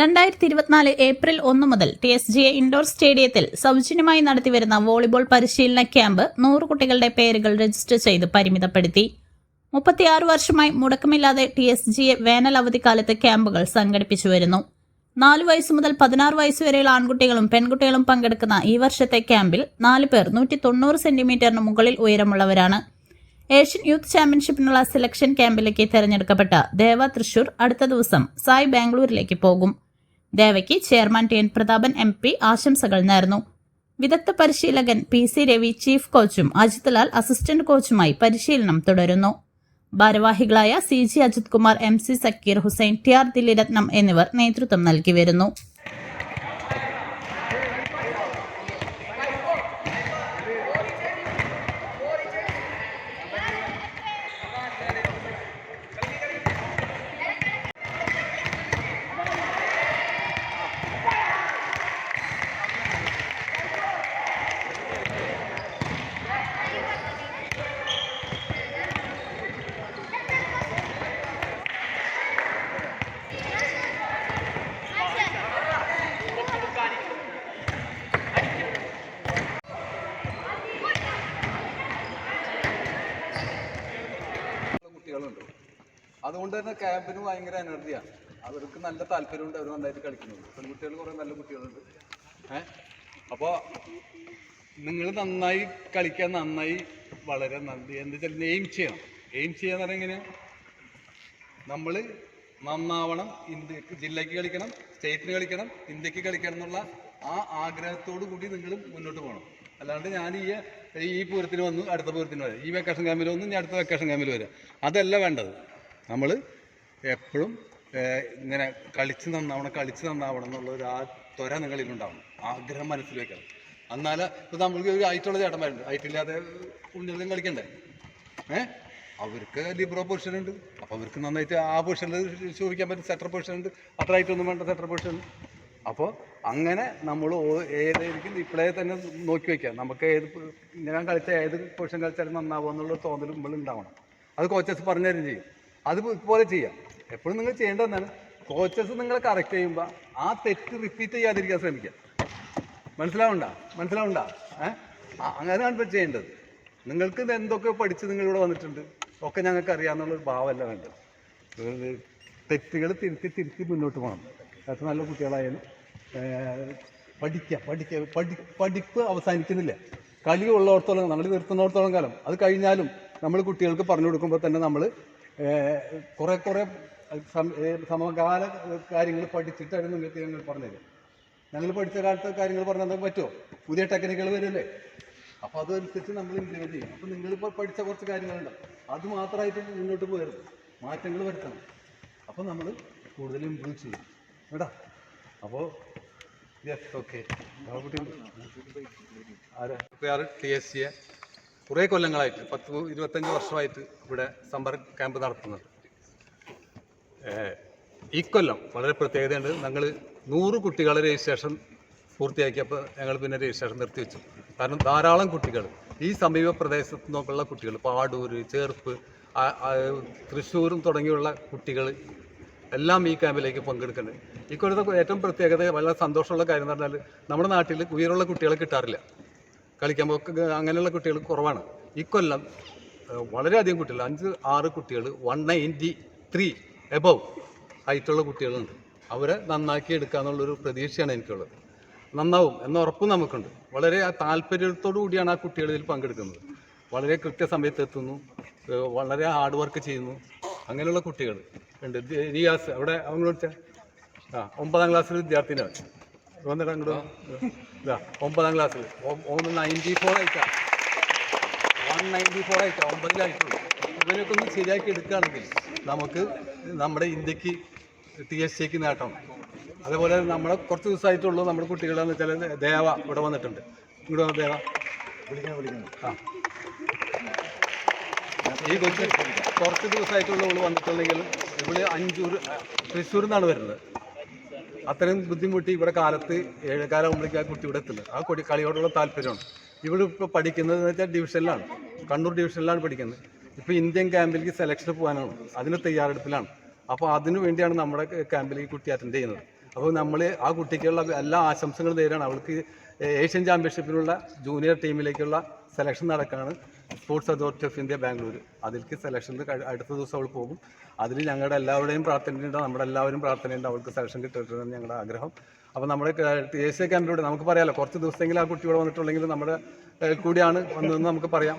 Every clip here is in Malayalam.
രണ്ടായിരത്തി ഇരുപത്തിനാല് ഏപ്രിൽ ഒന്ന് മുതൽ ടി എസ് ജി ഇൻഡോർ സ്റ്റേഡിയത്തിൽ സൗജന്യമായി നടത്തിവരുന്ന വോളിബോൾ പരിശീലന ക്യാമ്പ് നൂറ് കുട്ടികളുടെ പേരുകൾ രജിസ്റ്റർ ചെയ്ത് പരിമിതപ്പെടുത്തി. മുപ്പത്തിയാറ് വർഷമായി മുടക്കമില്ലാതെ ടി എസ് ജി എ വേനൽ അവധിക്കാലത്ത് ക്യാമ്പുകൾ സംഘടിപ്പിച്ചു വരുന്നു. നാല് വയസ്സ് മുതൽ പതിനാറ് വയസ്സ് വരെയുള്ള ആൺകുട്ടികളും പെൺകുട്ടികളും പങ്കെടുക്കുന്ന ഈ വർഷത്തെ ക്യാമ്പിൽ നാല് പേർ നൂറ്റി തൊണ്ണൂറ് സെന്റിമീറ്ററിന് മുകളിൽ ഉയരമുള്ളവരാണ്. ഏഷ്യൻ യൂത്ത് ചാമ്പ്യൻഷിപ്പിനുള്ള സെലക്ഷൻ ക്യാമ്പിലേക്ക് തെരഞ്ഞെടുക്കപ്പെട്ട ദേവ തൃശൂർ അടുത്ത ദിവസം സായ് ബാംഗ്ലൂരിലേക്ക് പോകും. ദേവയ്ക്ക് chairman T N Prathapan M P ആശംസകൾ നേർന്നു. വിദഗ്ധ പരിശീലകൻ പി സി രവി ചീഫ് കോച്ചും അജിത് ലാൽ അസിസ്റ്റന്റ് കോച്ചുമായി പരിശീലനം തുടരുന്നു. ഭാരവാഹികളായ C G Ajith Kumar M C Zakir Hussain T R Dilliratnam എന്നിവർ നേതൃത്വം നൽകി വരുന്നു കുട്ടികളുണ്ട് അതുകൊണ്ട് തന്നെ ക്യാമ്പിന് ഭയങ്കര എനർജിയാണ് അവർക്ക് നല്ല താല്പര്യമുണ്ട് അവർ നന്നായിട്ട് കളിക്കുന്നുണ്ട് പെൺകുട്ടികൾ കുറേ നല്ല കുട്ടികളുണ്ട്. ഏഹ് അപ്പോൾ നിങ്ങൾ നന്നായി കളിക്കാൻ നന്നായി വളരെ നന്ദി. എന്ത് വെച്ചാൽ എയിം ചെയ്യണം. എയിം ചെയ്യാന്ന് പറഞ്ഞാൽ എങ്ങനെയാണ് നമ്മൾ നന്നാവണം ഇന്ത്യയ്ക്ക് ജില്ലയ്ക്ക് കളിക്കണം സ്റ്റേറ്റിന് കളിക്കണം ഇന്ത്യയ്ക്ക് കളിക്കണം എന്നുള്ള ആ ആഗ്രഹത്തോടു കൂടി നിങ്ങൾ മുന്നോട്ട് പോകണം. അല്ലാണ്ട് ഞാൻ ഈ ഈ പൂരത്തിന് വന്നു അടുത്ത പൂരത്തിന് വരാം. ഈ വെക്കേഷൻ ക്യാമ്പിൽ വന്നു ഞാൻ അടുത്ത വെക്കേഷൻ ക്യാമ്പിൽ വരാം. അതല്ല വേണ്ടത്. നമ്മൾ എപ്പോഴും ഇങ്ങനെ കളിച്ച് നന്നാവണം കളിച്ച് നന്നാവണം എന്നുള്ള ഒരു ആ ത്വര നിങ്ങളിലുണ്ടാവണം ആഗ്രഹം മനസ്സിൽ വെക്കണം. എന്നാൽ നമ്മൾക്ക് ഒരു ഹൈറ്റുള്ള ചേട്ടന്മാരുണ്ട്. ഹൈറ്റില്ലാതെ കുഞ്ഞുങ്ങളും കളിക്കണ്ടേ? ഏഹ് അവർക്ക് ലിബ്രോ പൊസിഷൻ ഉണ്ട്. അപ്പോൾ അവർക്ക് നന്നായിട്ട് ആ പൊസിഷനിൽ ശോഭിക്കാൻ പറ്റും സെറ്റർ പൊസിഷൻ ഉണ്ട്. അത്ര ഹൈറ്റൊന്നും വേണ്ട സെറ്റർ പൊസിഷൻ അപ്പോൾ അങ്ങനെ നമ്മൾ ഏതായിരിക്കും ഇപ്പോഴേ തന്നെ നോക്കി വയ്ക്കുക നമുക്ക് ഏത് ഞാൻ കളിച്ച ഏത് പൊസിഷൻ കളിച്ചാലും നന്നാവുക എന്നുള്ള തോന്നൽ ഉണ്ടാവണം അത് കോച്ചസ് പറഞ്ഞു തരും ചെയ്യും. അത് ഇതുപോലെ ചെയ്യാം. എപ്പോഴും നിങ്ങൾ ചെയ്യേണ്ടതെന്നാണ് കോച്ചസ് നിങ്ങളെ കറക്റ്റ് ചെയ്യുമ്പോൾ ആ തെറ്റ് റിപ്പീറ്റ് ചെയ്യാതിരിക്കാൻ ശ്രമിക്കുക. മനസ്സിലാവണ്ട മനസ്സിലാവണ്ട ഏഹ് അങ്ങനെയാണ് ഇപ്പോൾ ചെയ്യേണ്ടത്. നിങ്ങൾക്ക് എന്തൊക്കെ പഠിച്ച് നിങ്ങൾ ഇവിടെ വന്നിട്ടുണ്ട്. ഒക്കെ ഞങ്ങൾക്ക് അറിയാമെന്നുള്ളൊരു ഭാവമല്ല വേണ്ടത്. തെറ്റുകൾ തിരുത്തി തിരുത്തി മുന്നോട്ട് പോകണം. എത്ര നല്ല കുട്ടികളായാലും പഠിക്കുക പഠിക്കുക പഠി പഠിപ്പ് അവസാനിക്കുന്നില്ല. കളി ഉള്ളിടത്തോളം നമ്മൾ നിർത്തുന്നിടത്തോളം കാലം. അത് കഴിഞ്ഞാലും നമ്മൾ കുട്ടികൾക്ക് പറഞ്ഞു കൊടുക്കുമ്പോൾ തന്നെ നമ്മൾ കുറേ കുറേ സം- സമകാല കാര്യങ്ങൾ പഠിച്ചിട്ടാണ് നിങ്ങൾക്ക് ഞങ്ങൾ പറഞ്ഞുതരും ഞങ്ങൾ പഠിച്ച കാലത്തെ കാര്യങ്ങൾ പറഞ്ഞാൽ പറ്റുമോ? പുതിയ ടെക്നിക്കുകൾ വരില്ലേ അപ്പോൾ അതനുസരിച്ച് നമ്മൾ ഇംപ്ലിമെന്റ് ചെയ്യും. അപ്പോൾ നിങ്ങളിപ്പോൾ പഠിച്ച കുറച്ച് കാര്യങ്ങളുണ്ട്. അത് മാത്രമായിട്ട് മുന്നോട്ട് പോകരുത് മാറ്റങ്ങൾ വരുത്തണം. അപ്പോൾ നമ്മൾ കൂടുതൽ ഇമ്പ്രൂവ് ചെയ്യും. കേട്ടാ? അപ്പോൾ യെസ് ഓക്കെ ടി എസ് സിയെ കുറേ കൊല്ലങ്ങളായിട്ട് പത്ത് ഇരുപത്തഞ്ച് വർഷമായിട്ട് ഇവിടെ സമ്പർ ക്യാമ്പ് നടത്തുന്നത്. ഈ കൊല്ലം വളരെ പ്രത്യേകതയുണ്ട്. ഞങ്ങൾ നൂറ് കുട്ടികളെ രജിസ്ട്രേഷൻ പൂർത്തിയാക്കിയപ്പോൾ ഞങ്ങൾ പിന്നെ രജിസ്ട്രേഷൻ നിർത്തിവെച്ചു കാരണം ധാരാളം കുട്ടികൾ ഈ സമീപ പ്രദേശത്ത് നിന്നൊക്കെയുള്ള കുട്ടികൾ പാടൂർ ചേർപ്പ് തൃശ്ശൂരും തുടങ്ങിയുള്ള കുട്ടികൾ എല്ലാം ഈ ക്യാമ്പിലേക്ക് പങ്കെടുക്കുന്നുണ്ട്. ഈ കൊല്ലത്തെ ഏറ്റവും പ്രത്യേകത വളരെ സന്തോഷമുള്ള കാര്യം എന്ന് പറഞ്ഞാൽ നമ്മുടെ നാട്ടിൽ ഉയരമുള്ള കുട്ടികളെ കിട്ടാറില്ല. കളിക്കാൻ പോക്ക് അങ്ങനെയുള്ള കുട്ടികൾ കുറവാണ്. ഇക്കൊല്ലം കൊല്ലം വളരെയധികം കുട്ടികൾ അഞ്ച് ആറ് കുട്ടികൾ വൺ നയന്റി ത്രീ എബവ് ഹൈറ്റുള്ള കുട്ടികളുണ്ട്. അവരെ നന്നാക്കി എടുക്കുക എന്നുള്ളൊരു പ്രതീക്ഷയാണ് എനിക്കുള്ളത്. നന്നാവും എന്ന ഉറപ്പ് നമുക്കുണ്ട്. വളരെ താല്പര്യത്തോടു കൂടിയാണ് ആ കുട്ടികൾ ഇതിൽ പങ്കെടുക്കുന്നത്. വളരെ കൃത്യസമയത്ത് എത്തുന്നു വളരെ ഹാർഡ് വർക്ക് ചെയ്യുന്നു. അങ്ങനെയുള്ള കുട്ടികൾ ഉണ്ട്. റിയാസ് അവിടെ അവനോട് ആ ഒമ്പതാം ക്ലാസ്സിൽ വിദ്യാർത്ഥിനാണ് വന്നിട്ട് അങ്ങോട്ട്. ഇതാ ഒമ്പതാം ക്ലാസ്സിൽ ഒന്ന് നയന്റി ഫോർ ആയിട്ടാണ് വൺ നയന്റി ഫോർ ആയിട്ട് ഒമ്പതിലായിട്ടുള്ളൂ. ഇവരൊക്കെ ഒന്ന് ശരിയാക്കി എടുക്കുകയാണെങ്കിൽ നമുക്ക് നമ്മുടെ ഇന്ത്യയ്ക്ക് ടി എസ് സിക്ക് നേട്ടം. അതേപോലെ നമ്മളെ കുറച്ച് ദിവസമായിട്ടുള്ളൂ നമ്മുടെ കുട്ടികളെന്ന് വെച്ചാൽ ദേവ ഇവിടെ വന്നിട്ടുണ്ട്. ഇവിടെ വന്ന ദേവ? വിളിക്കണം വിളിക്കണം. ആ. ഈ കൊച്ചു കുറച്ച് ദിവസമായിട്ടുള്ള ഇവൾ വന്നിട്ടുണ്ടെങ്കിലും ഇവൾ അഞ്ചൂർ തൃശ്ശൂരിൽ നിന്നാണ് വരുന്നത്. അത്രയും ബുദ്ധിമുട്ടി ഇവിടെ കാലത്ത് ഏഴേകാലം ആകുമ്പോഴേക്കും ആ കുട്ടി ഇവിടെ എത്തുന്നത്. ആ കുട്ടി കളിയോടുള്ള താല്പര്യമാണ്. ഇവിടെ ഇപ്പോൾ പഠിക്കുന്നത് എന്ന് വെച്ചാൽ ഡിവിഷനിലാണ്. കണ്ണൂർ ഡിവിഷനിലാണ് പഠിക്കുന്നത്. ഇപ്പോൾ ഇന്ത്യൻ ക്യാമ്പിലേക്ക് സെലക്ഷൻ പോകാനാണ്. അതിന് തയ്യാറെടുപ്പിലാണ്. അപ്പോൾ അതിനു വേണ്ടിയാണ് നമ്മുടെ ക്യാമ്പിലേക്ക് കുട്ടി അറ്റൻഡ് ചെയ്യുന്നത്. അപ്പോൾ നമ്മൾ ആ കുട്ടിക്കുള്ള എല്ലാ ആശംസകളും നേരാണ് അവൾക്ക് ഏഷ്യൻ ചാമ്പ്യൻഷിപ്പിനുള്ള ജൂനിയർ ടീമിലേക്കുള്ള സെലക്ഷൻ നടക്കുകയാണ് sports authority of India Bangalore അതിലേക്ക് സെലക്ഷനിൽ അടുത്ത ദിവസം അവൾ പോകും. അതിൽ ഞങ്ങളുടെ എല്ലാവരുടെയും പ്രാർത്ഥനയുണ്ട്. നമ്മുടെ എല്ലാവരും പ്രാർത്ഥനയുണ്ട്. അവൾക്ക് സെലക്ഷൻ കിട്ടിയിട്ടുണ്ട് ഞങ്ങളുടെ ആഗ്രഹം. അപ്പോൾ നമ്മുടെ ഏഷ്യ ക്യാമ്പിലൂടെ നമുക്ക് പറയാമല്ലോ കുറച്ച് ദിവസമെങ്കിലും ആ കുട്ടിയോട് വന്നിട്ടുണ്ടെങ്കിൽ നമ്മുടെ കൂടിയാണ് വന്നതെന്ന് നമുക്ക് പറയാം.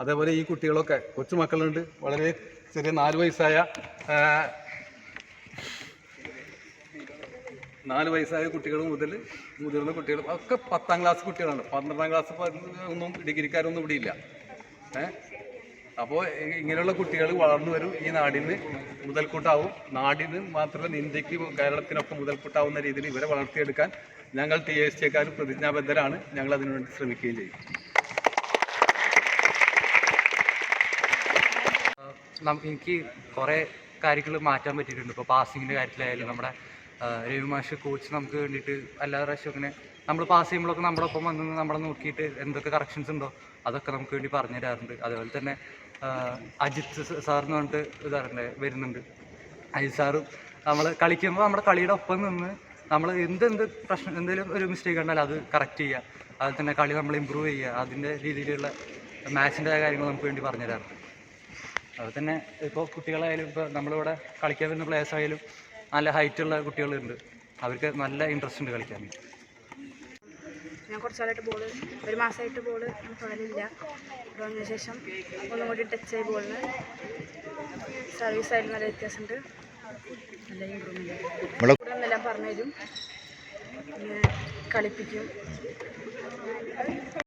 അതേപോലെ ഈ കുട്ടികളൊക്കെ കൊച്ചുമക്കളുണ്ട്. വളരെ ചെറിയ നാല് വയസ്സായ ഏഹ്, നാല് വയസ്സായ കുട്ടികൾ മുതൽ മുതിർന്ന കുട്ടികൾ ഒക്കെ പത്താം ക്ലാസ് കുട്ടികളാണ്. പന്ത്രണ്ടാം ക്ലാസ് ഒന്നും ഡിഗ്രിക്കാരൊന്നും ഇവിടെ ഇല്ല. അപ്പോൾ ഇങ്ങനെയുള്ള കുട്ടികൾ വളർന്നു വരും. ഈ നാടിന് മുതൽക്കൂട്ടാവും. നാടിന് മാത്രമല്ല ഇന്ത്യയ്ക്ക് കേരളത്തിനൊക്കെ മുതൽക്കൂട്ടാവുന്ന രീതിയിൽ ഇവരെ വളർത്തിയെടുക്കാൻ ഞങ്ങൾ ടി എസ് ടിക്കാർ പ്രതിജ്ഞാബദ്ധരാണ്. ഞങ്ങൾ അതിനുവേണ്ടി ശ്രമിക്കുകയും ചെയ്യും. എനിക്ക് കുറേ കാര്യങ്ങൾ മാറ്റാൻ പറ്റിയിട്ടുണ്ട്. ഇപ്പോൾ പാസിങ്ങിന്റെ കാര്യത്തിലായാലും നമ്മുടെ രവി മാഷ് കോച്ച് നമുക്ക് വേണ്ടിയിട്ട് എല്ലാ പ്രാവശ്യവും ഇങ്ങനെ നമ്മൾ പാസ് ചെയ്യുമ്പോഴൊക്കെ നമ്മുടെ ഒപ്പം വന്ന് നമ്മളെ നോക്കിയിട്ട് എന്തൊക്കെ കറക്ഷൻസ് ഉണ്ടോ അതൊക്കെ നമുക്ക് വേണ്ടി പറഞ്ഞു തരാറുണ്ട്. അതുപോലെ തന്നെ അജിത് അജിത്ത് സാർ എന്ന് പറഞ്ഞിട്ട് ഇതാറുണ്ട് വരുന്നുണ്ട്. അജിത് സാറും നമ്മൾ കളിക്കുമ്പോൾ നമ്മുടെ കളിയുടെ ഒപ്പം നിന്ന് നമ്മൾ എന്തെന്ത് പ്രശ്നം എന്തെങ്കിലും ഒരു മിസ്റ്റേക്ക് ഉണ്ടെങ്കിൽ അത് കറക്റ്റ് ചെയ്യുക. അതുപോലെ തന്നെ കളി നമ്മൾ ഇമ്പ്രൂവ് ചെയ്യുക. അതിന്റെ രീതിയിലുള്ള മാച്ചിന്റെ കാര്യങ്ങൾ നമുക്ക് വേണ്ടി പറഞ്ഞു തരാറുണ്ട്. അതുപോലെ തന്നെ ഇപ്പോൾ കുട്ടികളായാലും ഇപ്പോൾ നമ്മളിവിടെ കളിക്കാൻ വരുന്ന പ്ലേയേഴ്സ് ആയാലും നല്ല ഹൈറ്റുള്ള കുട്ടികളുണ്ട്. അവർക്ക് നല്ല ഇൻട്രസ്റ്റ് ഉണ്ട് കളിക്കാൻ. ഞാൻ കുറച്ച് കാലമായിട്ട് ബോൾ ഒരു മാസമായിട്ട് ബോൾ തുടരില്ല ഇവിടെ വന്നതിന് ശേഷം ഒന്നും കൂടി ടച്ച് ആയി ബോളിന് സർവീസ് ആയാലും നല്ല വ്യത്യാസമുണ്ട്. നല്ല ഇമ്പ്രൂവ്മെന്റ് കൂടെ എന്നെല്ലാം പറഞ്ഞു തരും പിന്നെ കളിപ്പിക്കും.